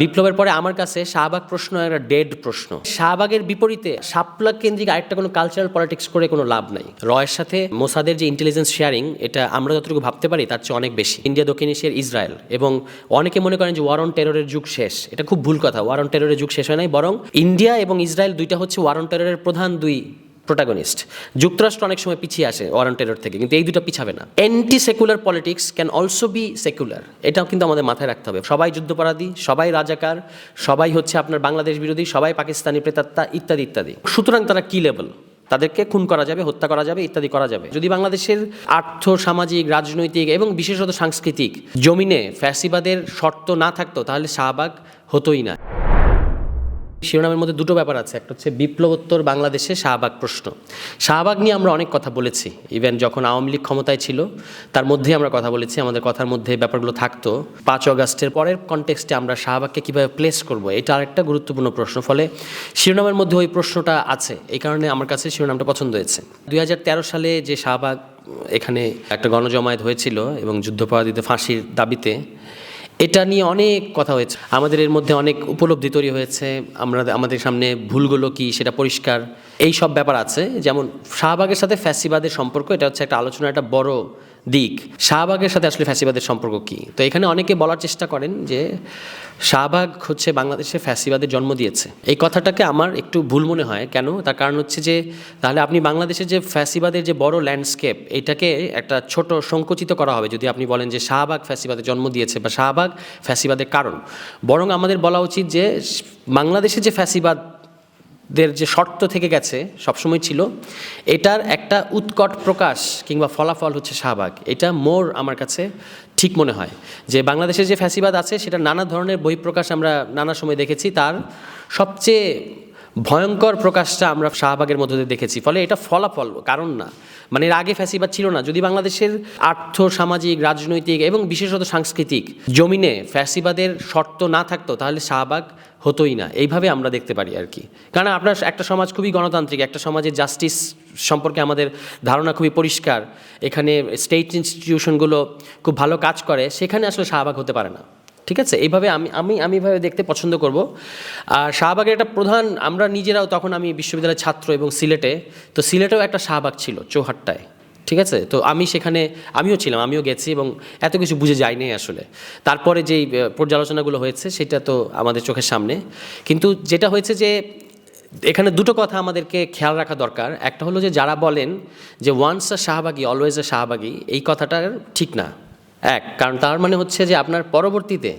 বিপ্লবের পরে আমার কাছে শাহবাগ প্রশ্ন একটা ডেড প্রশ্ন। শাহবাগের বিপরীতে শাপলা কেন্দ্রিক আরেকটা কোনো কালচারাল পলিটিক্স করে কোনো লাভ নাই। রয়ের সাথে মোসাদের যে ইন্টেলিজেন্স শেয়ারিং এটা আমরা যতটুকু ভাবতে পারি তার চেয়ে অনেক বেশি। ইন্ডিয়া, দক্ষিণ এশিয়ার ইসরায়েল এবং অনেকে মনে করেন যে ওয়ার অন টেররের যুগ শেষ। এটা খুব ভুল কথা। ওয়ার অন টেররের যুগ শেষ হয় নাই, বরং ইন্ডিয়া এবং ইসরায়েল দুইটা হচ্ছে ওয়ার অন টেররের প্রধান দুই প্রোটাগনিস্ট যুক্তরাষ্ট্র অনেক সময় পিছিয়ে আসে ওয়ারেন্ট টেরর থেকে, কিন্তু এই দুটো পিছাবে না। Anti secular politics can also be secular এটাও কিন্তু আমাদের মাথায় রাখতে হবে। সবাই যুদ্ধপরাধী, সবাই রাজাকার, সবাই হচ্ছে আপনার বাংলাদেশ বিরোধী, সবাই পাকিস্তানি প্রেতাত্মা, ইত্যাদি ইত্যাদি। সুতরাং তারা কি লেভেল তাদেরকে খুন করা যাবে, হত্যা করা যাবে, ইত্যাদি করা যাবে। যদি বাংলাদেশের আর্থ, সামাজিক, রাজনৈতিক এবং বিশেষত সাংস্কৃতিক জমিনে ফ্যাসিবাদের শর্ত না থাকতো, তাহলে শাহবাগ হতোই না। শিরোনামের মধ্যে দুটো ব্যাপার আছে। একটা হচ্ছে বিপ্লবোত্তর বাংলাদেশে শাহবাগ প্রশ্ন। শাহবাগ নিয়ে আমরা অনেক কথা বলেছি। ইভেন যখন আওয়ামী লীগ ক্ষমতায় ছিল, তার মধ্যেই আমরা কথা বলেছি। আমাদের কথার মধ্যে ব্যাপারগুলো থাকতো। পাঁচ অগাস্টের পরের কনটেক্সটে আমরা শাহবাগকে কীভাবে প্লেস করব, এটা আরেকটা গুরুত্বপূর্ণ প্রশ্ন। ফলে শিরোনামের মধ্যে ওই প্রশ্নটা আছে। এই কারণে আমার কাছে শিরোনামটা পছন্দ হয়েছে। দুই হাজার তেরো সালে যে শাহবাগ, এখানে একটা গণজমায়েত হয়েছিল এবং যুদ্ধপরাধীদের ফাঁসির দাবিতে এটা নিয়ে অনেক কথা হয়েছে। আমাদের এর মধ্যে অনেক উপলব্ধি তৈরি হয়েছে। আমরা আমাদের সামনে ভুলগুলো কি সেটা পরিষ্কার। এই সব ব্যাপার আছে। যেমন শাহবাগের সাথে ফ্যাসিবাদের সম্পর্ক, এটা হচ্ছে একটা আলোচনা, একটা বড় দিক। শাহবাগের সাথে আসলে ফ্যাসিবাদের সম্পর্ক কি? তো এখানে অনেকে বলার চেষ্টা করেন যে শাহবাগ হচ্ছে বাংলাদেশে ফ্যাসিবাদের জন্ম দিয়েছে। এই কথাটাকে আমার একটু ভুল মনে হয়। কেন? তার কারণ হচ্ছে যে তাহলে আপনি বাংলাদেশের যে ফ্যাসিবাদের যে বড় ল্যান্ডস্কেপ, এটাকে একটা ছোট সংকুচিত করা হবে যদি আপনি বলেন যে শাহবাগ ফ্যাসিবাদের জন্ম দিয়েছে বা শাহবাগ ফ্যাসিবাদের কারণ। বরং আমাদের বলা উচিত যে বাংলাদেশে যে ফ্যাসিবাদ দের যে শর্ত থেকে গেছে সবসময় ছিল, এটার একটা উৎকট প্রকাশ কিংবা ফলাফল হচ্ছে শাহবাগ। এটা মোর আমার কাছে ঠিক মনে হয় যে বাংলাদেশের যে ফ্যাসিবাদ আছে, সেটা নানা ধরনের বহিঃপ্রকাশ আমরা নানা সময় দেখেছি। তার সবচেয়ে ভয়ঙ্কর প্রকাশটা আমরা শাহবাগের মধ্যে দিয়ে দেখেছি। ফলে এটা ফলাফল, কারণ না। মানে এর আগে ফ্যাসিবাদ ছিল না। যদি বাংলাদেশের আর্থ সামাজিক রাজনৈতিক এবং বিশেষত সাংস্কৃতিক জমিনে ফ্যাসিবাদের শর্ত না থাকতো, তাহলে শাহবাগ হতোই না। এইভাবে আমরা দেখতে পারি আর কি। কারণ আপনার একটা সমাজ খুবই গণতান্ত্রিক, একটা সমাজে জাস্টিস সম্পর্কে আমাদের ধারণা খুবই পরিষ্কার। এখানে স্টেট ইনস্টিটিউশনগুলো খুব ভালো কাজ করে, সেখানে আসলে শাহবাগ হতে পারে না। ঠিক আছে? এইভাবে আমি আমি আমি এভাবে দেখতে পছন্দ করব। আর শাহবাগের একটা প্রধান, আমরা নিজেরাও তখন আমি বিশ্ববিদ্যালয়ের ছাত্র এবং সিলেটে, তো সিলেটেও একটা শাহবাগ ছিল চৌহাট্টায়, ঠিক আছে? তো আমি সেখানে, আমিও ছিলাম, আমিও গেছি এবং এত কিছু বুঝে যায়নি আসলে। তারপরে যেই পর্যালোচনাগুলো হয়েছে সেটা তো আমাদের চোখের সামনে। কিন্তু যেটা হয়েছে যে, এখানে দুটো কথা আমাদেরকে খেয়াল রাখা দরকার। একটা হলো যে, যারা বলেন যে ওয়ান্স আ শাহবাগী অলওয়েজ আ শাহবাগী, এই কথাটা ঠিক না। এক, কারণ তার মানে হচ্ছে যে আপনার পরবর্তীতে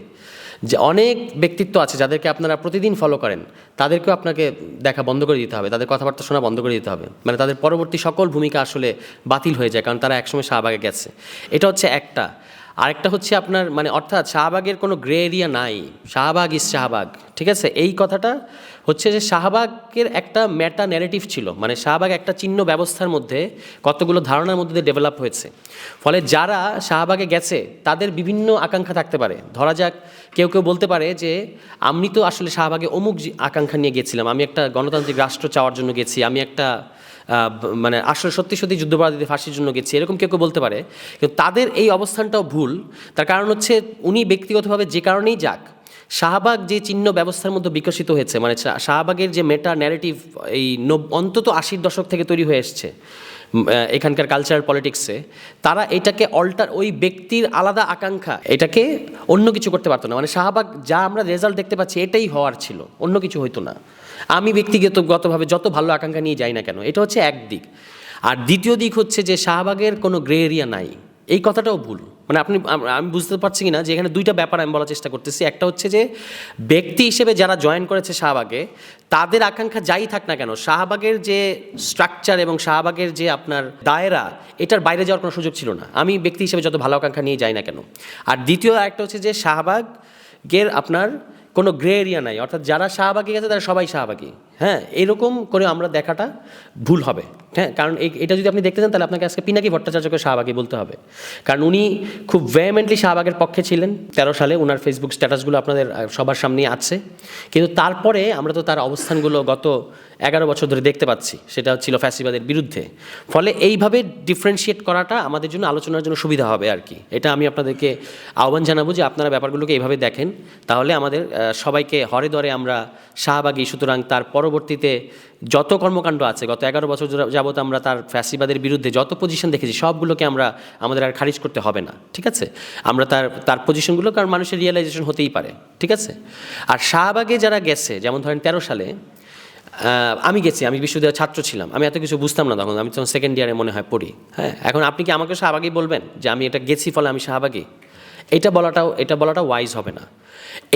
যে অনেক ব্যক্তিত্ব আছে যাদেরকে আপনারা প্রতিদিন ফলো করেন, তাদেরকেও আপনাকে দেখা বন্ধ করে দিতে হবে, তাদের কথাবার্তা শোনা বন্ধ করে দিতে হবে। মানে তাদের পরবর্তী সকল ভূমিকা আসলে বাতিল হয়ে যায়, কারণ তারা একসময় শাহবাগে গেছে। এটা হচ্ছে একটা। আরেকটা হচ্ছে আপনার মানে অর্থাৎ শাহবাগের কোনো গ্রে এরিয়া নাই, শাহবাগ ইস শাহবাগ, ঠিক আছে? এই কথাটা হচ্ছে যে শাহবাগের একটা মেটা ন্যারেটিভ ছিল মানে শাহবাগ একটা চিহ্ন ব্যবস্থার মধ্যে কতগুলো ধারণার মধ্যে দিয়ে ডেভেলপ হয়েছে। ফলে যারা শাহবাগে গেছে, তাদের বিভিন্ন আকাঙ্ক্ষা থাকতে পারে। ধরা যাক, কেউ কেউ বলতে পারে যে, আমি তো আসলে শাহবাগে অমুক আকাঙ্ক্ষা নিয়ে গেছিলাম। আমি একটা গণতান্ত্রিক রাষ্ট্র চাওয়ার জন্য গেছি, আমি একটা মানে আসলে সত্যি সত্যি যুদ্ধপরাধীদের ফাঁসির জন্য গেছি, এরকম কেউ কেউ বলতে পারে। কিন্তু তাদের এই অবস্থানটাও ভুল। তার কারণ হচ্ছে উনি ব্যক্তিগতভাবে যে কারণেই যাক, শাহবাগ যে চিহ্ন ব্যবস্থার মধ্যে বিকশিত হয়েছে মানে শাহবাগের যে মেটা ন্যারেটিভ এই অন্তত আশির দশক থেকে তৈরি হয়ে এসছে এখানকার কালচারাল পলিটিক্সে তারা এটাকে অল্টার ওই ব্যক্তির আলাদা আকাঙ্ক্ষা, এটাকে অন্য কিছু করতে পারতো না। মানে শাহবাগ যা আমরা রেজাল্ট দেখতে পাচ্ছি, এটাই হওয়ার ছিল, অন্য কিছু হইতো না। আমি ব্যক্তিগতগতভাবে যত ভালো আকাঙ্ক্ষা নিয়ে যাই না কেন, এটা হচ্ছে এক দিক। আর দ্বিতীয় দিক হচ্ছে যে শাহবাগের কোনো গ্রে এরিয়া নাই। এই কথাটাও ভুল। মানে আপনি, আমি বুঝতে পারছি না যে এখানে দুইটা ব্যাপার আমি বলার চেষ্টা করতেছি। একটা হচ্ছে যে ব্যক্তি হিসেবে যারা জয়েন করেছে শাহবাগে, তাদের আকাঙ্ক্ষা যাই থাক না কেন, শাহবাগের যে স্ট্রাকচার এবং শাহবাগের যে আপনার দায়রা, এটার বাইরে যাওয়ার কোনো সুযোগ ছিল না। আমি ব্যক্তি হিসেবে যত ভালো আকাঙ্ক্ষা নিয়ে যাই না কেন। আর দ্বিতীয় একটা হচ্ছে যে শাহবাগের আপনার কোনো গ্রে এরিয়া নাই। অর্থাৎ যারা শাহবাগি গেছে, তারা সবাই শাহবাগি। হ্যাঁ এরকম করে আমরা দেখাটা ভুল হবে। হ্যাঁ কারণ এটা যদি আপনি দেখতে চান, তাহলে আপনাকে আজকে পিনাকি ভট্টাচার্যকে শাহবাগি বলতে হবে। কারণ উনি খুব ভেহেমেন্টলি শাহবাগের পক্ষে ছিলেন। তেরো সালে ওনার ফেসবুক স্ট্যাটাসগুলো আপনাদের সবার সামনে আছে। কিন্তু তারপরে আমরা তো তার অবস্থানগুলো গত এগারো বছর ধরে দেখতে পাচ্ছি, সেটা ছিল ফ্যাসিবাদের বিরুদ্ধে। ফলে এইভাবে ডিফারেন্সিয়েট করাটা আমাদের জন্য আলোচনার জন্য সুবিধা হবে আর কি। এটা আমি আপনাদেরকে আহ্বান জানাব যে আপনারা ব্যাপারগুলোকে এইভাবে দেখেন। তাহলে আমাদের সবাইকে হরে দরে আমরা শাহবাগী, সুতরাং তার পরবর্তীতে যত কর্মকাণ্ড আছে, গত এগারো বছর যাবত আমরা তার ফ্যাসিবাদের বিরুদ্ধে যত পজিশন দেখেছি, সবগুলোকে আমরা আমাদের আর খারিজ করতে হবে না, ঠিক আছে? আমরা তার তার পজিশনগুলো কারণ মানুষের রিয়েলাইজেশন হতেই পারে, ঠিক আছে? আর শাহবাগে যারা গেছে, যেমন ধরেন তেরো সালে আমি গেছি, আমি বিশ্ববিদ্যালয়ের ছাত্র ছিলাম। আমি এত কিছু বুঝতাম না তখন, আমি তখন সেকেন্ড ইয়ারে মনে হয় পড়ি। হ্যাঁ এখন আপনি কি আমাকে শাহবাগি বলবেন যে আমি এটা গেছি ফলে আমি শাহবাগি? এটা বলাটাও, এটা বলাটা ওয়াইজ হবে না।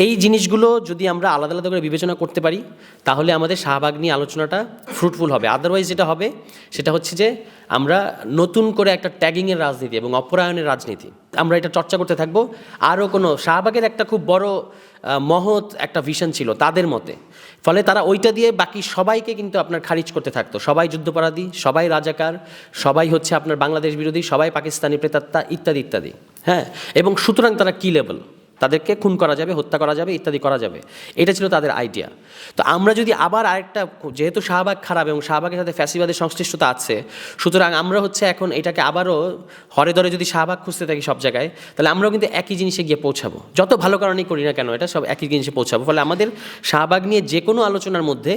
এই জিনিসগুলো যদি আমরা আলাদা আলাদা করে বিবেচনা করতে পারি, তাহলে আমাদের শাহবাগ নিয়ে আলোচনাটা ফ্রুটফুল হবে। আদারওয়াইজ যেটা হবে, সেটা হচ্ছে যে আমরা নতুন করে একটা ট্যাগিংয়ের রাজনীতি এবং অপরায়ণের রাজনীতি, আমরা এটা চর্চা করতে থাকব। আরও কোনো শাহবাগের একটা খুব বড় মহৎ একটা ভিশন ছিল তাদের মতে। ফলে তারা ওইটা দিয়ে বাকি সবাইকে কিন্তু আপনার খারিজ করতে থাকতো। সবাই যুদ্ধপরাধী, সবাই রাজাকার, সবাই হচ্ছে আপনার বাংলাদেশ বিরোধী, সবাই পাকিস্তানি প্রেতাত্মা, ইত্যাদি ইত্যাদি। হ্যাঁ? এবং সুতরাং তারা কি লেভেল তাদেরকে খুন করা যাবে, হত্যা করা যাবে, ইত্যাদি করা যাবে। এটা ছিল তাদের আইডিয়া তো আমরা যদি আবার আরেকটা, যেহেতু শাহবাগ খারাপ এবং শাহবাগের সাথে ফ্যাসিবাদের সংশ্লিষ্টতা আছে, সুতরাং আমরা হচ্ছে এখন এটাকে আবারও হরে ধরে যদি শাহবাগ খুঁজতে থাকি সব জায়গায়, তাহলে আমরাও কিন্তু একই জিনিসে গিয়ে পৌঁছাবো। যত ভালো কারণেই করি না কেন, এটা সব একই জিনিসে পৌঁছাবো। ফলে আমাদের শাহবাগ নিয়ে যে কোনো আলোচনার মধ্যে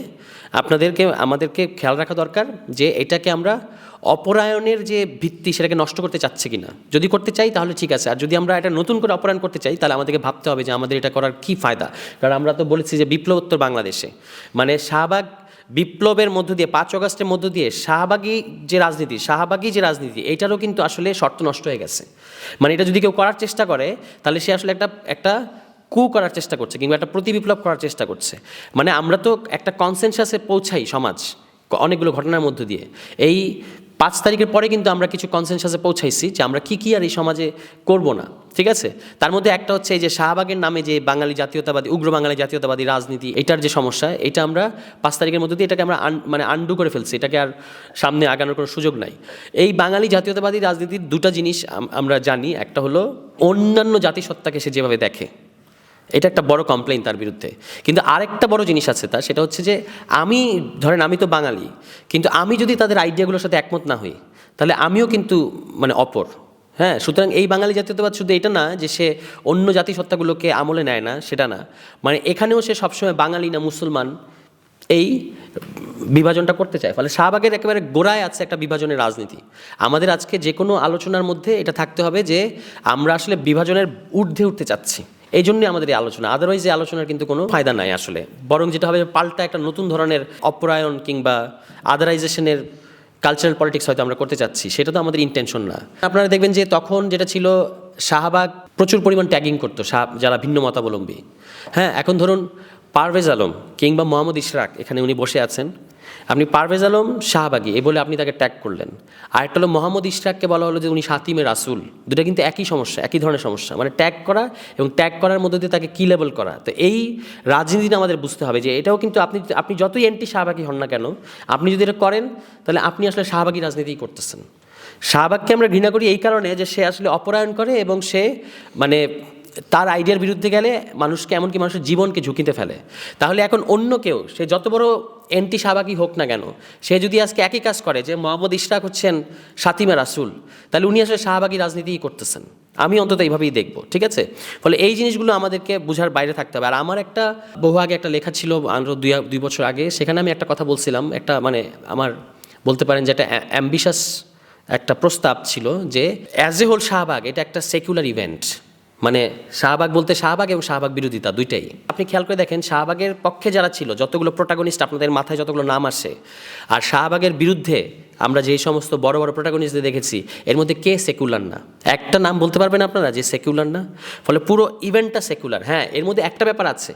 আপনাদেরকে, আমাদেরকে খেয়াল রাখা দরকার যে এটাকে আমরা অপরায়ণের যে ভিত্তি সেটাকে নষ্ট করতে চাচ্ছে কিনা? যদি করতে চাই তাহলে ঠিক আছে, আর যদি আমরা এটা নতুন করে অপরায়ণ করতে চাই তাহলে আমাদেরকে ভাবতে হবে যে আমাদের এটা করার কী ফায়দা? কারণ আমরা তো বলেছি যে বিপ্লবোত্তর বাংলাদেশে। মানে শাহবাগ বিপ্লবের মধ্য দিয়ে, পাঁচ অগস্টের মধ্য দিয়ে শাহবাগী যে রাজনীতি, শাহবাগী যে রাজনীতি, এটারও কিন্তু আসলে শর্ত নষ্ট হয়ে গেছে। মানে এটা যদি কেউ করার চেষ্টা করে, তাহলে সে আসলে একটা একটা কু করার চেষ্টা করছে কিংবা একটা প্রতিবিপ্লব করার চেষ্টা করছে। মানে আমরা তো একটা কনসেনসাসে পৌঁছাই সমাজ অনেকগুলো ঘটনার মধ্য দিয়ে। এই পাঁচ তারিখের পরে কিন্তু আমরা কিছু কনসেনসাসে পৌঁছাইছি যে আমরা কী কী আর এই সমাজে করব না, ঠিক আছে? তার মধ্যে একটা হচ্ছে এই যে শাহবাগের নামে যে বাঙালি জাতীয়তাবাদী, উগ্র বাঙালি জাতীয়তাবাদী রাজনীতি, এটার যে সমস্যা, এটা আমরা পাঁচ তারিখের মধ্যে দিয়ে এটাকে আমরা মানে আন্ডু করে ফেলছি, এটাকে আর সামনে আগানোর কোনো সুযোগ নাই। এই বাঙালি জাতীয়তাবাদী রাজনীতির দুটা জিনিস আমরা জানি, একটা হলো অন্যান্য জাতিসত্তাকে সে যেভাবে দেখে এটা একটা বড় কমপ্লেন তার বিরুদ্ধে। কিন্তু আরেকটা বড় জিনিস আছে তার, সেটা হচ্ছে যে আমি, ধরেন আমি তো বাঙালি, কিন্তু আমি যদি তাদের আইডিয়াগুলোর সাথে একমত না হই, তাহলে আমিও কিন্তু মানে অপর। হ্যাঁ সুতরাং এই বাঙালি জাতীয়তাবাদ শুধু এটা না যে সে অন্য জাতিসত্তাগুলোকে আমলে নেয় না, সেটা না। মানে এখানেও সে সবসময় বাঙালি না মুসলমান, এই বিভাজনটা করতে চায়। ফলে শাহবাগের একেবারে গোড়ায় আছে একটা বিভাজনের রাজনীতি। আমাদের আজকে যে কোনো আলোচনার মধ্যে এটা থাকতে হবে যে আমরা আসলে বিভাজনের ঊর্ধ্বে উঠতে চাচ্ছি। এই জন্যই আমাদের এই আলোচনা। আদারওয়াইজ এই আলোচনার কিন্তু কোনো ফায়দা নাই আসলে। বরং যেটা হবে পাল্টা একটা নতুন ধরনের অপরায়ণ কিংবা আদারাইজেশনের কালচারাল পলিটিক্স হয়তো আমরা করতে চাচ্ছি, সেটা তো আমাদের ইন্টেনশন না। আপনারা দেখবেন যে তখন যেটা ছিল, শাহবাগ প্রচুর পরিমাণ ট্যাগিং করতো যারা ভিন্ন মতাবলম্বী হ্যাঁ এখন ধরুন পারভেজ আলম কিংবা মোহাম্মদ ইশরাক, এখানে উনি বসে আছেন। আপনি পারভেজ আলম শাহবাগী এই বলে আপনি তাকে ট্যাগ করলেন। আর একটা হলো মোহাম্মদ ইশরাককে বলা হলো যে উনি সাতিমে রাসুল। দুটা কিন্তু একই সমস্যা, একই ধরনের সমস্যা। মানে ট্যাগ করা এবং ট্যাগ করার মধ্যে দিয়ে তাকে কি লেভেল করা? তো এই রাজনীতিটা আমাদের বুঝতে হবে যে এটাও কিন্তু আপনি আপনি যতই এন্টি শাহবাগী হন না কেন, আপনি যদি এটা করেন, তাহলে আপনি আসলে শাহবাগী রাজনীতিই করতেছেন। শাহবাগকে আমরা ঘৃণা করি এই কারণে যে সে আসলে অপরায়ণ করে এবং সে মানে তার আইডিয়ার বিরুদ্ধে গেলে মানুষকে, এমনকি মানুষের জীবনকে ঝুঁকিতে ফেলে। তাহলে এখন অন্য কেউ, সে যত বড় এন্টি শাহবাগী হোক না কেন, সে যদি আজকে একই কাজ করে যে মোহাম্মদ ইশরাক হচ্ছেন সাতিমা রাসুল, তাহলে উনি আসলে শাহবাগী রাজনীতিই করতেছেন। আমি অন্তত এইভাবেই দেখব, ঠিক আছে? ফলে এই জিনিসগুলো আমাদেরকে বোঝার বাইরে থাকতে হবে। আর আমার একটা, বহু আগে একটা লেখা ছিল আরও দুই দুই বছর আগে, সেখানে আমি একটা কথা বলছিলাম, একটা মানে আমার বলতে পারেন যে একটা অ্যাম্বিশাস একটা প্রস্তাব ছিল যে, অ্যাজ এ হোল শাহবাগ, এটা একটা সেকুলার ইভেন্ট। মানে শাহবাগ বলতে শাহবাগ এবং শাহবাগ বিরোধিতা দুইটাই। আপনি খেয়াল করে দেখেন, শাহবাগের পক্ষে যারা ছিল, যতগুলো প্রোটাগনিস্ট আপনাদের মাথায় যতগুলো নাম আসে, আর শাহবাগের বিরুদ্ধে আমরা যে সমস্ত বড় বড় প্রোটাগনিস্টদের দেখেছি, এর মধ্যে কে সেকুলার না? একটা নাম বলতে পারবেন আপনারা যে সেকুলার না? ফলে পুরো ইভেন্টটা সেকুলার হ্যাঁ এর মধ্যে একটা ব্যাপার আছে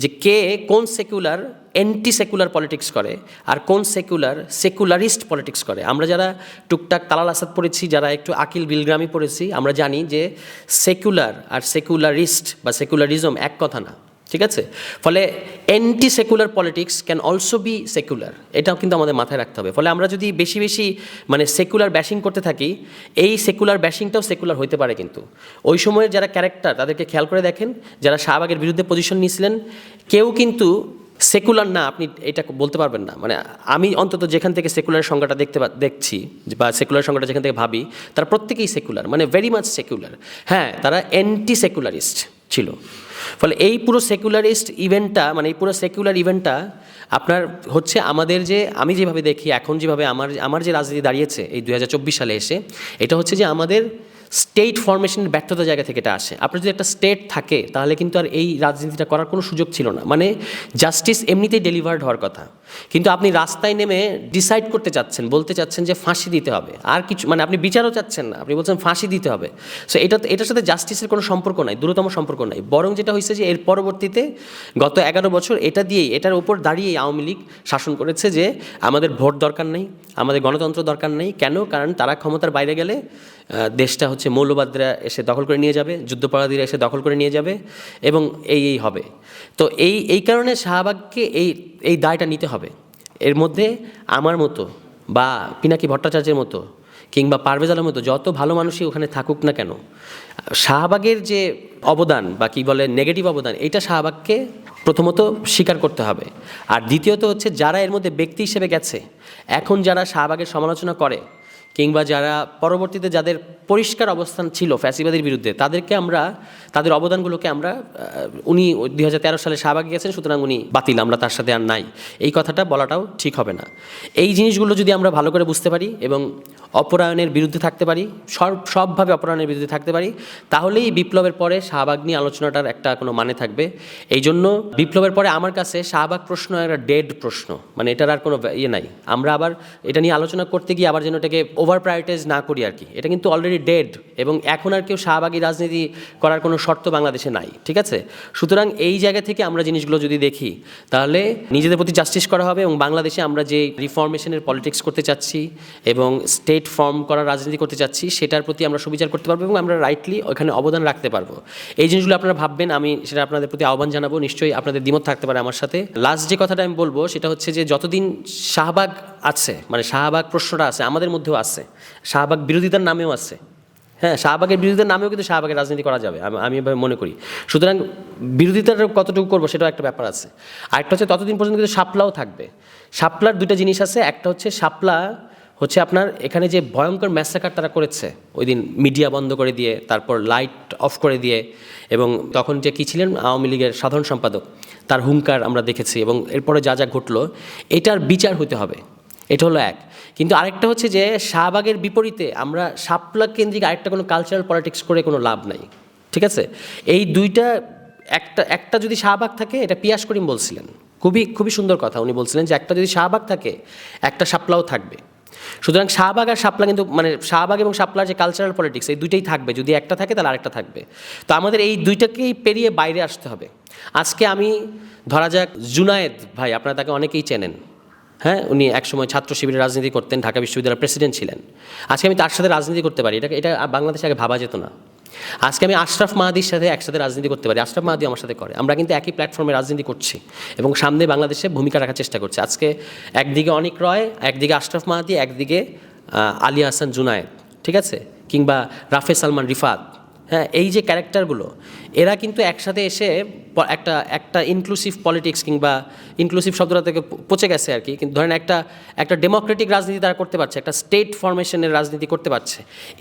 যে কে কোন সেকুলার অ্যান্টি সেকুলার পলিটিক্স করে আর কোন সেকুলার সেকুলারিস্ট পলিটিক্স করে। আমরা যারা টুকটাক তালাল আসাদ পড়েছি, যারা একটু আকিল বিলগ্রামি পড়েছি, আমরা জানি যে সেকুলার আর সেকুলারিস্ট বা সেকুলারিজম এক কথা না। ঠিক আছে? ফলে anti secular politics can also be secular এটাও কিন্তু আমাদের মাথায় রাখতে হবে। ফলে আমরা যদি বেশি বেশি মানে সেকুলার ব্যাশিং করতে থাকি, এই সেকুলার ব্যাশিংটাও সেকুলার হতে পারে কিন্তু। ওই সময়ের যারা ক্যারেক্টার তাদেরকে খেয়াল করে দেখেন, যারা শাহবাগের বিরুদ্ধে পজিশন নিয়েছিলেন, কেউ কিন্তু সেকুলার না, আপনি এটা বলতে পারবেন না। মানে আমি অন্তত যেখান থেকে সেকুলার সংজ্ঞাটা দেখতে দেখছি, বা সেকুলার সংজ্ঞাটা যেখান থেকে ভাবি, তারা প্রত্যেকেই সেকুলার মানে ভেরি মাচ সেকুলার হ্যাঁ তারা অ্যান্টি সেকুলারিস্ট ছিল। ফলে এই পুরো সেকুলারিস্ট ইভেন্টটা মানে এই পুরো সেকুলার ইভেন্টটা আপনার হচ্ছে আমাদের যে, আমি যেভাবে দেখি, এখন যেভাবে আমার আমার যে রাজনীতি দাঁড়িয়েছে এই দুই হাজার চব্বিশ সালে এসে, এটা হচ্ছে যে আমাদের স্টেট ফরমেশনের ব্যর্থতা জায়গা থেকে এটা আসে। আপনার যদি একটা স্টেট থাকে, তাহলে কিন্তু আর এই রাজনীতিটা করার কোনো সুযোগ ছিল না। মানে জাস্টিস এমনিতেই ডেলিভার্ড হওয়ার কথা। কিন্তু আপনি রাস্তায় নেমে ডিসাইড করতে চাচ্ছেন, বলতে চাচ্ছেন যে ফাঁসি দিতে হবে। আর কিছু মানে আপনি বিচারও চাচ্ছেন না, আপনি বলছেন ফাঁসি দিতে হবে। সো এটা, এটার সাথে জাস্টিসের কোনো সম্পর্ক নাই, দূরতম সম্পর্ক নাই। বরং যেটা হয়েছে যে এর পরবর্তীতে গত এগারো বছর এটা দিয়েই, এটার উপর দাঁড়িয়েই আওয়ামী লীগ শাসন করেছে যে আমাদের ভোট দরকার নেই, আমাদের গণতন্ত্র দরকার নেই। কেন? কারণ তারা ক্ষমতার বাইরে গেলে দেশটা হচ্ছে মৌলবাদীরা এসে দখল করে নিয়ে যাবে, যুদ্ধপরাধীরা এসে দখল করে নিয়ে যাবে এবং এই এই হবে। তো এই এই কারণে শাহবাগকে এই এই দায়টা নিতে হবে। এর মধ্যে আমার মতো বা পিনাকি ভট্টাচার্যের মতো কিংবা পারভেজ আলমের মতো যত ভালো মানুষই ওখানে থাকুক না কেন, শাহবাগের যে অবদান বা কি বলে নেগেটিভ অবদান এটা শাহবাগকে প্রথমত স্বীকার করতে হবে। আর দ্বিতীয়ত হচ্ছে যারা এর মধ্যে ব্যক্তি হিসেবে গেছে, এখন যারা শাহবাগের সমালোচনা করে, কিংবা যারা পরবর্তীতে যাদের পরিষ্কার অবস্থান ছিল ফ্যাসিবাদের বিরুদ্ধে, তাদেরকে আমরা তাদের অবদানগুলোকে আমরা উনি দুই হাজার তেরো সালে শাহবাগে গেছেন, সুতরাং উনি বাতিল, আমরা তার সাথে আর নাই। এই কথাটা বলাটাও ঠিক হবে না। এই জিনিসগুলো যদি আমরা ভালো করে বুঝতে পারি এবং অপরায়ণের বিরুদ্ধে থাকতে পারি, সব, সবভাবে অপরায়ণের বিরুদ্ধে থাকতে পারি, তাহলেই বিপ্লবের পরে শাহবাগ নিয়ে আলোচনাটার একটা কোনো মানে থাকবে। এই জন্য বিপ্লবের পরে আমার কাছে শাহবাগ প্রশ্ন একটা ডেড প্রশ্ন। মানে এটার আর কোনো ইয়ে নাই। আমরা আবার এটা নিয়ে আলোচনা করতে গিয়ে আবার যেন এটাকে ওভার প্রায়োরিটাইজ না করি আর কি। এটা কিন্তু অলরেডি ডেড এবং এখন আর কেউ শাহবাগী রাজনীতি করার কোনো শর্ত বাংলাদেশে নাই, ঠিক আছে? সুতরাং এই জায়গা থেকে আমরা জিনিসগুলো যদি দেখি, তাহলে নিজেদের প্রতি জাস্টিস করা হবে এবং বাংলাদেশে আমরা যে রিফর্মেশনের পলিটিক্স করতে চাচ্ছি এবং স্টেট ফর্ম করার রাজনীতি করতে চাচ্ছি, সেটার প্রতি আমরা সুবিচার করতে পারব এবং আমরা রাইটলি ওখানে অবদান রাখতে পারব। এই জিনিসগুলো আপনারা ভাববেন, আমি সেটা আপনাদের প্রতি আহ্বান জানাব, নিশ্চয়ই আপনাদের দ্বিমত থাকতে পারে আমার সাথে। লাস্ট যে কথাটা আমি বলব, সেটা হচ্ছে যে যতদিন শাহবাগ আছে মানে শাহবাগ প্রশ্নটা আছে, আমাদের মধ্যেও আছে, শাহবাগ বিরোধিতার নামেও আছে হ্যাঁ শাহবাগের বিরোধীদের নামেও কিন্তু শাহবাগের রাজনীতি করা যাবে, আমি এভাবে মনে করি। সুতরাং বিরোধিতাটা কতটুকু করব সেটাও একটা ব্যাপার আছে। আরেকটা হচ্ছে ততদিন পর্যন্ত কিন্তু শাপলাও থাকবে। শাপলার দুটো জিনিস আছে, একটা হচ্ছে শাপলা হচ্ছে আপনার এখানে যে ভয়ঙ্কর ম্যাসাকার তারা করেছে, ওই দিন মিডিয়া বন্ধ করে দিয়ে, তারপর লাইট অফ করে দিয়ে, এবং তখন যে কী ছিলেন, আওয়ামী লীগের সাধারণ সম্পাদক, তার হুঙ্কার আমরা দেখেছি, এবং এরপরে যা যা ঘটলো, এটার বিচার হতে হবে। এটা হলো এক। কিন্তু আরেকটা হচ্ছে যে শাহবাগের বিপরীতে আমরা শাপলা কেন্দ্রিক আরেকটা কোনো কালচারাল পলিটিক্স করে কোনো লাভ নাই, ঠিক আছে? এই দুইটা, একটা একটা যদি শাহবাগ থাকে, এটা পিয়াস করিম বলছিলেন। খুবই খুবই সুন্দর কথা উনি বলছিলেন যে একটা যদি শাহবাগ থাকে, একটা শাপলাও থাকবে। সুতরাং শাহবাগ আর শাপলা কিন্তু মানে শাহবাগ এবং শাপলার যে কালচারাল পলিটিক্স এই দুইটাই থাকবে। যদি একটা থাকে, তাহলে আরেকটা থাকবে। তো আমাদের এই দুইটাকেই পেরিয়ে বাইরে আসতে হবে। আজকে আমি, ধরা যাক, জুনায়েদ ভাই, আপনারা তাকে অনেকেই চেনেন। হ্যাঁ উনি একসময় ছাত্র শিবিরের রাজনীতি করতেন, ঢাকা বিশ্ববিদ্যালয়ের প্রেসিডেন্ট ছিলেন। আজকে আমি তার সাথে রাজনীতি করতে পারি। এটা এটা বাংলাদেশে আগে ভাবা যেত না। আজকে আমি আশরাফ মাহাদির সাথে একসাথে রাজনীতি করতে পারি। আশরাফ মাহাদি আমার সাথে করে। আমরা কিন্তু একই প্ল্যাটফর্মে রাজনীতি করছি এবং সামনে বাংলাদেশে ভূমিকা রাখার চেষ্টা করছি। আজকে একদিকে অনিক রয়, একদিকে আশরাফ মাহাদি, একদিকে আলী হাসান জুনায়েদ, ঠিক আছে? কিংবা রাফে সালমান রিফাত। হ্যাঁ এই যে ক্যারেক্টারগুলো এরা কিন্তু একসাথে এসে একটা একটা ইনক্লুসিভ পলিটিক্স কিংবা ইনক্লুসিভ শব্দটা থেকে পচে গেছে আর কি। কিন্তু ধরেন একটা একটা ডেমোক্রেটিক রাজনীতি তারা করতে পারছে, একটা স্টেট ফরমেশনের রাজনীতি করতে পারছে।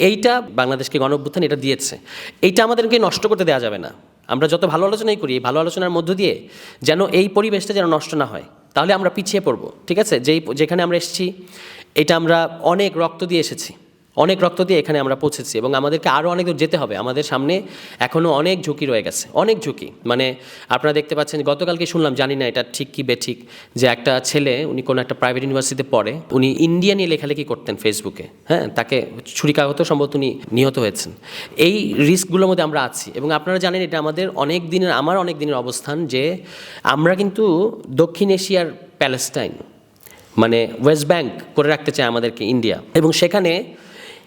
এইটা বাংলাদেশকে গণঅভ্যুত্থান এটা দিয়েছে। এইটা আমাদেরকে নষ্ট করতে দেওয়া যাবে না। আমরা যত ভালো আলোচনাই করি ভালো আলোচনার মধ্য দিয়ে যেন এই পরিবেশটা যেন নষ্ট না হয়, তাহলে আমরা পিছিয়ে পড়ব, ঠিক আছে? যেই, যেখানে আমরা এসেছি, এটা আমরা অনেক রক্ত দিয়ে এসেছি। অনেক রক্ত দিয়ে এখানে আমরা পৌঁছেছি এবং আমাদেরকে আরও অনেক দূর যেতে হবে। আমাদের সামনে এখনও অনেক ঝুঁকি রয়ে গেছে, অনেক ঝুঁকি। মানে আপনারা দেখতে পাচ্ছেন, গতকালকে শুনলাম, জানি না এটা ঠিক কি বেঠিক, যে একটা ছেলে, উনি কোনো একটা প্রাইভেট ইউনিভার্সিটিতে পড়ে, উনি ইন্ডিয়া নিয়ে লেখালেখি করতেন ফেসবুকে হ্যাঁ? তাকে ছুরিকাঘাত সম্ভবত উনি নিহত হয়েছেন। এই রিস্কগুলোর মধ্যে আমরা আছি এবং আপনারা জানেন এটা আমাদের অনেক দিনের, আমার অনেক দিনের অবস্থান যে আমরা কিন্তু দক্ষিণ এশিয়ার প্যালেস্টাইন মানে ওয়েস্ট ব্যাংক করে রাখতে চায় আমাদেরকে ইন্ডিয়া এবং সেখানে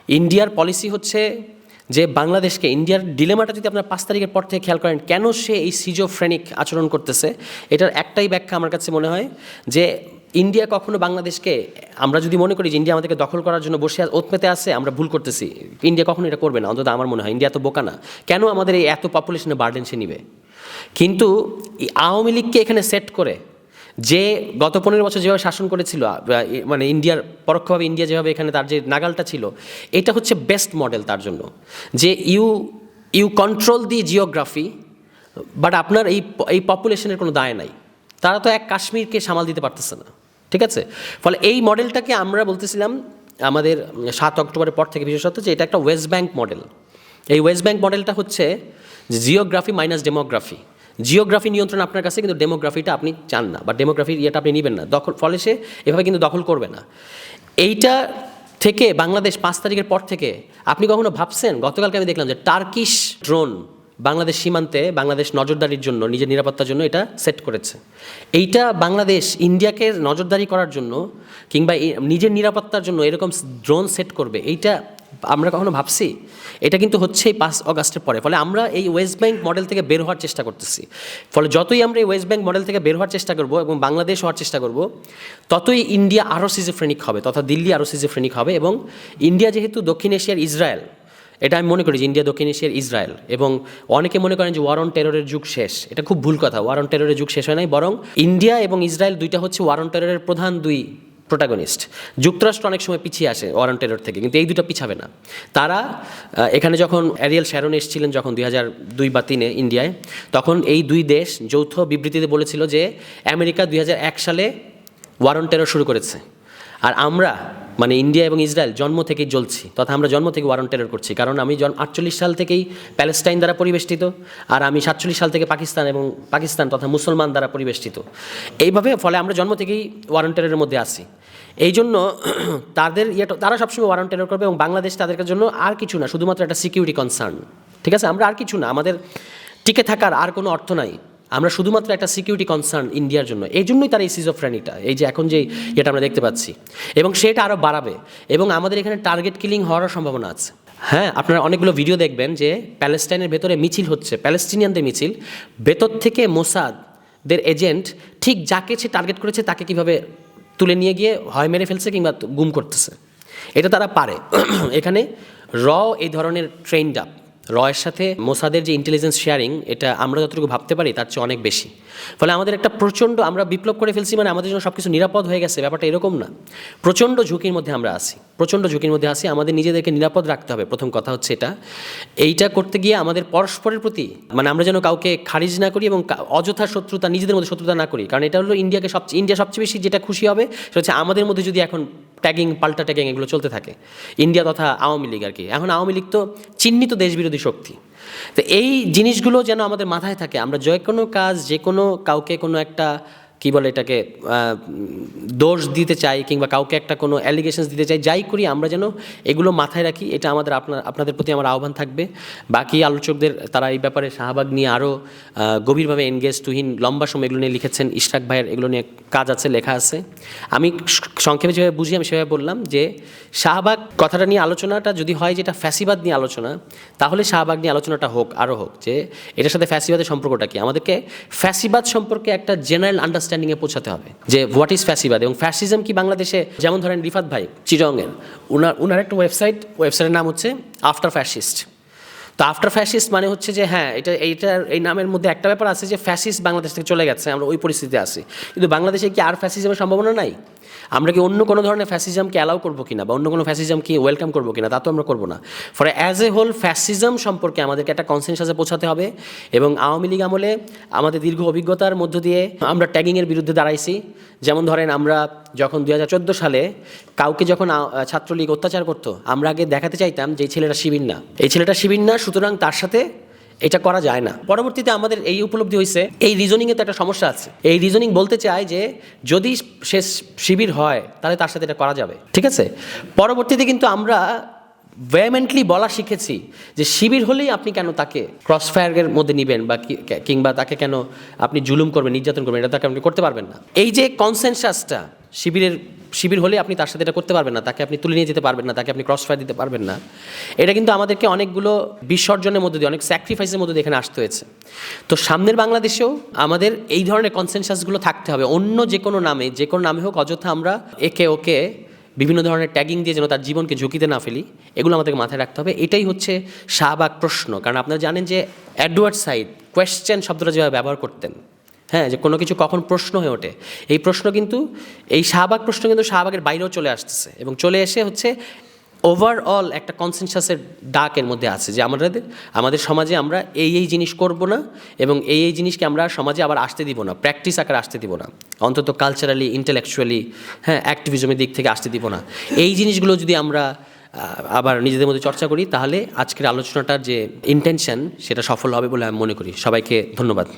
ইন্ডিয়ার পলিসি হচ্ছে যে বাংলাদেশকে, ইন্ডিয়ার ডিলেমাটা যদি আপনার পাঁচ তারিখের পর থেকে খেয়াল করেন, কেন সে এই সিজোফ্রেনিক আচরণ করতেছে? এটার একটাই ব্যাখ্যা আমার কাছে মনে হয় যে ইন্ডিয়া কখনো বাংলাদেশকে, আমরা যদি মনে করি যে ইন্ডিয়া আমাদেরকে দখল করার জন্য বসে ওত পেতে আসে আমরা ভুল করতেছি। ইন্ডিয়া কখনো এটা করবে না, অন্তত আমার মনে হয়। ইন্ডিয়া তো বোকা না। কেন আমাদের এই এত পপুলেশনে বার্ডেন সে নিবে? কিন্তু আওয়ামী লীগকে এখানে সেট করে যে গত পনেরো বছর যেভাবে শাসন করেছিল মানে ইন্ডিয়ার, পরোক্ষভাবে ইন্ডিয়া যেভাবে এখানে তার যে নাগালটা ছিল, এটা হচ্ছে বেস্ট মডেল তার জন্য। যে you you control the geography but আপনার এই এই পপুলেশনের কোনো দায় নাই। তারা তো এক কাশ্মীরকে সামাল দিতে পারতেছে না, ঠিক আছে? ফলে এই মডেলটাকে আমরা বলতেছিলাম, আমাদের সাত অক্টোবরের পর থেকে বিশেষত, যে এটা একটা ওয়েস্ট ব্যাংক মডেল এই ওয়েস্ট ব্যাংক মডেলটা হচ্ছে জিওগ্রাফি মাইনাস ডেমোগ্রাফি জিওগ্রাফি নিয়ন্ত্রণ আপনার কাছে, কিন্তু ডেমোগ্রাফিটা আপনি চান না বা ডেমোগ্রাফির ইয়েটা আপনি নেবেন না। দখল, ফলে সে এভাবে কিন্তু দখল করবে না। এইটা থেকে বাংলাদেশ পাঁচ তারিখের পর থেকে আপনি কখনো ভাবছেন? গতকালকে আমি দেখলাম যে টার্কিশ ড্রোন বাংলাদেশ সীমান্তে বাংলাদেশ নজরদারির জন্য, নিজের নিরাপত্তার জন্য এটা সেট করেছে। এইটা বাংলাদেশ, ইন্ডিয়াকে নজরদারি করার জন্য কিংবা নিজের নিরাপত্তার জন্য এরকম ড্রোন সেট করবে, এইটা আমরা কখনো ভাবছি, এটা কিন্তু হচ্ছে এই পাঁচ অগাস্টের পরে। ফলে আমরা এই ওয়েস্ট ব্যাংক মডেল থেকে বের হওয়ার চেষ্টা করতেছি। ফলে যতই আমরা এই ওয়েস্ট ব্যাংক মডেল থেকে বের হওয়ার চেষ্টা করব এবং বাংলাদেশ হওয়ার চেষ্টা করব, ততই ইন্ডিয়া আরও সিজোফ্রেনিক হবে, তথা দিল্লি আরও সিজোফ্রেনিক হবে এবং ইন্ডিয়া যেহেতু দক্ষিণ এশিয়ার ইসরায়েল, এটা আমি মনে করি যে ইন্ডিয়া দক্ষিণ এশিয়ার ইসরায়েল এবং অনেকে মনে করেন যে ওয়ার অন টেররের যুগ শেষ। এটা খুব ভুল কথা ওয়ার অন টেররের যুগ শেষ হয় নাই, বরং ইন্ডিয়া এবং ইসরায়েল দুইটা হচ্ছে ওয়ার অন টেররের প্রধান দুই প্রোটাগনিস্ট যুক্তরাষ্ট্র অনেক সময় পিছিয়ে আসে ওয়ার অন টেরর থেকে, কিন্তু এই দুটো পিছাবে না। তারা এখানে যখন অ্যারিয়েল শ্যারন এসেছিলেন যখন দুই হাজার দুই বা তিনে ইন্ডিয়ায়, তখন এই দুই দেশ যৌথ বিবৃতিতে বলেছিল যে আমেরিকা দুই এক সালে ওয়ার অন টেরর শুরু করেছে। আর আমরা মানে ইন্ডিয়া এবং ইসরায়েল, জন্ম থেকেই জ্বলছি, তথা আমরা জন্ম থেকে ওয়ারন টেরর করছি, কারণ আমি জন আটচল্লিশ সাল থেকেই প্যালেস্টাইন দ্বারা পরিবেষ্টিত, আর আমি সাতচল্লিশ সাল থেকে পাকিস্তান এবং পাকিস্তান তথা মুসলমান দ্বারা পরিবেষ্টিত। এইভাবে, ফলে আমরা জন্ম থেকেই ওয়ারন টেররের মধ্যে আসি এই জন্য তাদের ইয়েটা, তারা সবসময় ওয়ারন টেরর করবে এবং বাংলাদেশ তাদের জন্য আর কিছু না, শুধুমাত্র একটা সিকিউরিটি কনসার্ন ঠিক আছে? আমরা আর কিছু না, আমাদের টিকে থাকার আর কোনো অর্থ নাই। আমরা শুধুমাত্র একটা সিকিউরিটি কনসার্ন ইন্ডিয়ার জন্য। এই জন্যই তার এই সিজোফ্রেনিটা এই যে এখন যে এটা আমরা দেখতে পাচ্ছি। এবং সেটা আরও বাড়াবে। এবং আমাদের এখানে টার্গেট কিলিং হওয়ারও সম্ভাবনা আছে। হ্যাঁ আপনারা অনেকগুলো ভিডিও দেখবেন যে প্যালেস্টাইনের ভেতরে মিছিল হচ্ছে প্যালেস্টিনিয়ানদের মিছিল। ভেতর থেকে মোসাদদের এজেন্ট ঠিক যাকে সে টার্গেট করেছে তাকে কীভাবে তুলে নিয়ে গিয়ে হয় মেরে ফেলছে কিংবা গুম করতেছে। এটা তারা পারে। এখানে র এই ধরনের ট্রেন্ড আপ রয়ের সাথে মোসাদের যে ইন্টেলিজেন্স শেয়ারিং এটা আমরা যতটুকু ভাবতে পারি, তার চেয়ে অনেক বেশি। ফলে আমাদের একটা প্রচণ্ড আমরা বিপ্লব করে ফেলছি মানে আমাদের জন্য সব কিছু নিরাপদ হয়ে গেছে, ব্যাপারটা এরকম না। প্রচণ্ড ঝুঁকির মধ্যে আমরা আসি প্রচণ্ড ঝুঁকির মধ্যে আসি আমাদের নিজেদেরকে নিরাপদ রাখতে হবে, প্রথম কথা হচ্ছে এটা। এইটা করতে গিয়ে আমাদের পরস্পরের প্রতি মানে আমরা যেন কাউকে খারিজ না করি এবং অযথা শত্রুতা, নিজেদের মধ্যে শত্রুতা না করি। কারণ এটা হলো ইন্ডিয়াকে সবচেয়ে ইন্ডিয়া সবচেয়ে বেশি যেটা খুশি হবে সেটা হচ্ছে আমাদের মধ্যে যদি এখন ট্যাগিং, পাল্টা ট্যাগিং এগুলো চলতে থাকে। ইন্ডিয়া তথা আওয়ামী লীগ আর কি। এখন আওয়ামী লীগ তো চিহ্নিত দেশবিরোধী শক্তি। তো এই জিনিসগুলো যেন আমাদের মাথায় থাকে। আমরা যে কোনো কাজ, যে কোনো কাউকে কোনো একটা কি বলে এটাকে দোষ দিতে চাই কিংবা কাউকে একটা কোনো অ্যালিগেশনস দিতে চাই, যাই করি আমরা যেন এগুলো মাথায় রাখি, এটা আমাদের আপনার, আপনাদের প্রতি আমার আহ্বান থাকবে। বাকি আলোচকদের তারা এই ব্যাপারে শাহবাগ নিয়ে আরও গভীরভাবে এনগেজ তুহিন লম্বা সময় এগুলো নিয়ে লিখেছেন, ইশরাক ভাইয়ের এগুলো নিয়ে কাজ আছে, লেখা আছে। আমি সংক্ষেপে যেভাবে বুঝি, আমি সেভাবে বললাম যে, শাহবাগ কথাটা নিয়ে আলোচনাটা যদি হয় যেটা ফ্যাসিবাদ নিয়ে আলোচনা, তাহলে শাহবাগ নিয়ে আলোচনাটা হোক আরও হোক, যে, এটার সাথে ফ্যাসিবাদের সম্পর্কটা কি? আমাদেরকে ফ্যাসিবাদ সম্পর্কে একটা জেনারেল আন্ডারস্ট্যান্ডিংয়ে পৌঁছাতে হবে যে হোয়াট ইজ ফ্যাসিবাদ এবং ফ্যাসিজম কি বাংলাদেশে? যেমন ধরেন রিফাত ভাই চিরঙ্গের ওনার ওনার একটা ওয়েবসাইট ওয়েবসাইটের নাম হচ্ছে আফটার ফ্যাসিস্ট তো আফটার ফ্যাসিস্ট মানে হচ্ছে যে হ্যাঁ এটা এইটার এই নামের মধ্যে একটা ব্যাপার আছে যে ফ্যাসিস্ট বাংলাদেশ থেকে চলে গেছে, আমরা ওই পরিস্থিতিতে আছি। কিন্তু বাংলাদেশে কি আর ফ্যাসিজমের সম্ভাবনা নাই? আমরা কি অন্য কোনো ধরনের ফ্যাসিজমকে অ্যালাউ করব কিনা বা অন্য কোনো ফ্যাসিজমকে ওয়েলকাম করব কিনা তা তো আমরা করব না। For as a whole fascism সম্পর্কে আমাদেরকে একটা কনসেনসাসে পৌঁছাতে হবে এবং আওয়ামী লীগ আমলে আমাদের দীর্ঘ অভিজ্ঞতার মধ্য দিয়ে আমরা ট্যাগিংয়ের বিরুদ্ধে দাঁড়াইছি। যেমন ধরেন আমরা যখন দুই হাজার চোদ্দ সালে কাউকে যখন ছাত্রলীগ অত্যাচার করতো, আমরা আগে দেখাতে চাইতাম যে এই ছেলেটা শিবির না। এই ছেলেটা শিবির না, সুতরাং তার সাথে এটা করা যায় না। পরবর্তীতে আমাদের এই উপলব্ধি হয়েছে এই রিজনিংয়ে তো একটা সমস্যা আছে। এই রিজনিং বলতে চায় যে, যদি সে শিবির হয়, তাহলে তার সাথে এটা করা যাবে। ঠিক আছে? পরবর্তীতে কিন্তু আমরা ভেমেন্টলি বলা শিখেছি যে, শিবির হলেই আপনি কেন তাকে ক্রস ফায়ারের মধ্যে নেবেন বা কিংবা তাকে কেন আপনি জুলুম করবেন, নির্যাতন করবেন, এটা তাকে আপনি করতে পারবেন না। এই যে কনসেনসাসটা শিবিরের শিবির হলে আপনি তার সাথে এটা করতে পারবেন না, তাকে আপনি তুলে নিয়ে যেতে পারবেন না, তাকে আপনি ক্রস ফায়ার দিতে পারবেন না। এটা কিন্তু আমাদেরকে অনেকগুলো বিসর্জনের মধ্যে দিয়ে, অনেক স্যাক্রিফাইসের মধ্যে দিয়ে এখানে আসতে হয়েছে। তো সামনের বাংলাদেশেও আমাদের এই ধরনের কনসেনসাসগুলো থাকতে হবে। অন্য যে কোনো নামে, যে কোনো নামে হোক, অযথা আমরা একে ওকে বিভিন্ন ধরনের ট্যাগিং দিয়ে যেন তার জীবনকে ঝুঁকিতে না ফেলি, এগুলো আমাদেরকে মাথায় রাখতে হবে। এটাই হচ্ছে শাহবাগ প্রশ্ন। কারণ আপনারা জানেন যে অ্যাডওয়ার্ড সাইড কোয়েশ্চেন শব্দটা যেভাবে ব্যবহার করতেন হ্যাঁ যে কোনো কিছু কখন প্রশ্ন হয়ে ওঠে। এই প্রশ্ন কিন্তু, এই শাহবাগ প্রশ্ন কিন্তু শাহবাগের বাইরেও চলে আসতেছে এবং চলে এসে হচ্ছে ওভারঅল একটা কনসেনসাসের ডাক এর মধ্যে আছে যে আমাদের আমাদের সমাজে আমরা এই এই জিনিস করব না এবং এই এই জিনিসকে আমরা সমাজে আবার আসতে দিব না প্র্যাকটিস আকারে আসতে দিব না। অন্তত কালচারালি ইন্টেলেকচুয়ালি হ্যাঁ অ্যাক্টিভিজমের দিক থেকে আসতে দিব না। এই জিনিসগুলো যদি আমরা আবার নিজেদের মধ্যে চর্চা করি, তাহলে আজকের আলোচনাটার যে ইন্টেনশন সেটা সফল হবে বলে আমি মনে করি। সবাইকে ধন্যবাদ।